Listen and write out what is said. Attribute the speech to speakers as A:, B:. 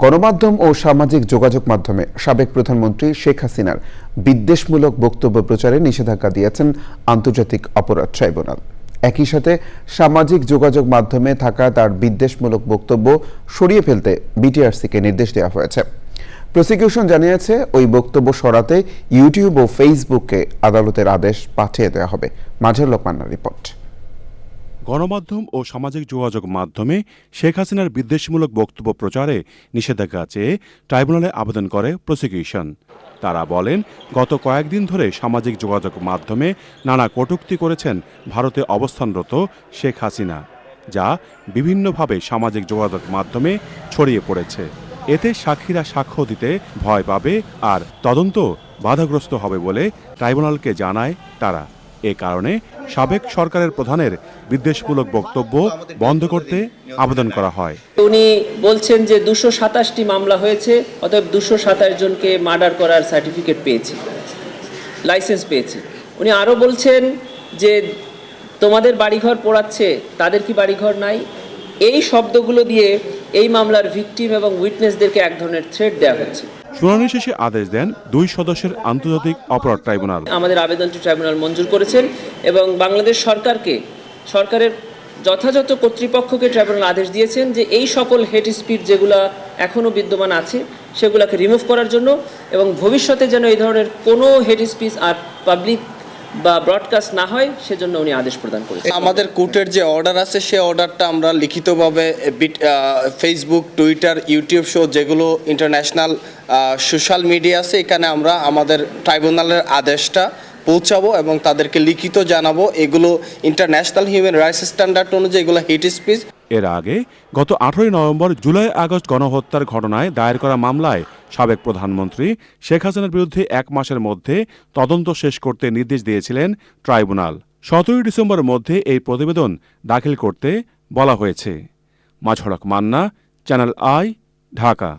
A: গণমাধ্যম ও সামাজিক যোগাযোগ মাধ্যমে সাবেক প্রধানমন্ত্রী শেখ হাসিনার বিদ্বেষমূলক বক্তব্য প্রচারে নিষেধাজ্ঞা দিয়েছেন আন্তর্জাতিক অপরাধ ট্রাইব্যুনাল। একই সাথে সামাজিক যোগাযোগ মাধ্যমে থাকা তার বিদ্বেষমূলক বক্তব্য সরিয়ে ফেলতে বিটিআরসিকে নির্দেশ দেওয়া হয়েছে। প্রসিকিউশন জানিয়েছে, ওই বক্তব্য সরাতে ইউটিউব ও ফেসবুককে আদালতের আদেশ পাঠিয়ে দেওয়া হবে। মাঝের লোকমান্নার রিপোর্ট।
B: গণমাধ্যম ও সামাজিক যোগাযোগ মাধ্যমে শেখ হাসিনার বিদ্বেষমূলক বক্তব্য প্রচারে নিষেধাজ্ঞা চেয়ে ট্রাইব্যুনালে আবেদন করে প্রসিকিউশন। তারা বলেন, গত কয়েকদিন ধরে সামাজিক যোগাযোগ মাধ্যমে নানা কটূক্তি করেছেন ভারতে অবস্থানরত শেখ হাসিনা, যা বিভিন্নভাবে সামাজিক যোগাযোগ মাধ্যমে ছড়িয়ে পড়েছে। এতে সাক্ষীরা সাক্ষ্য দিতে ভয় পাবে আর তদন্ত বাধাগ্রস্ত হবে বলে ট্রাইব্যুনালকে জানায় তারা। এ কারণে সাবেক সরকারের প্রধানের বিদ্বেষমূলক বক্তব্য বন্ধ করতে আবেদন করা হয়।
C: উনি বলছেন যে দুশো সাতাশটি মামলা হয়েছে, অতএব দুশো সাতাশ জনকে মার্ডার করার সার্টিফিকেট পেয়েছে, লাইসেন্স পেয়েছে। উনি আরও বলছেন যে তোমাদের বাড়িঘর পড়াচ্ছে, তাদের কি বাড়িঘর নাই? এই শব্দগুলো দিয়ে এই মামলার ভিকটিম এবং উইটনেসদেরকে এক ধরনের থ্রেট দেওয়া হচ্ছে।
B: শুনানি শেষে আদেশ দেন দুই সদস্যের আন্তর্জাতিক অপরাধ ট্রাইব্যুনাল।
C: আমাদের আবেদনটি ট্রাইব্যুনাল মঞ্জুর করেছেন এবং বাংলাদেশ সরকারকে সরকারের যথাযথ কর্তৃপক্ষকে ট্রাইব্যুনাল আদেশ দিয়েছেন যে এই সকল হেড স্পিড যেগুলো এখনও বিদ্যমান আছে সেগুলোকে রিমুভ করার জন্য এবং ভবিষ্যতে যেন এই ধরনের কোনো হেড স্পিচ আর পাবলিক বা ব্রডকাস্ট না হয়, সেজন্য উনি আদেশ প্রদান করেছেন।
D: আমাদের কোর্টের যে অর্ডার আছে, সে অর্ডারটা আমরা লিখিতভাবে ফেসবুক টুইটার ইউটিউব শো যেগুলো ইন্টারন্যাশনাল সোশ্যাল মিডিয়া আছে, এখানে আমরা আমাদের ট্রাইব্যুনালের আদেশটা পৌঁছাবো এবং তাদেরকে লিখিত জানাব, এগুলো ইন্টারন্যাশনাল হিউম্যান রাইটস স্ট্যান্ডার্ড অনুযায়ী এগুলো হেট স্পিচ
B: এর আগে গত আঠারোই নভেম্বর জুলাই আগস্ট গণহত্যার ঘটনায় দায়ের করা মামলায় সাবেক প্রধানমন্ত্রী শেখ হাসিনার বিরুদ্ধে এক মাসের মধ্যে তদন্ত শেষ করতে নির্দেশ দিয়েছিলেন ট্রাইব্যুনাল। সতেরোই ডিসেম্বরের মধ্যে এই প্রতিবেদন দাখিল করতে বলা হয়েছে। মাঝড়ক মান্না, চ্যানেল আই, ঢাকা।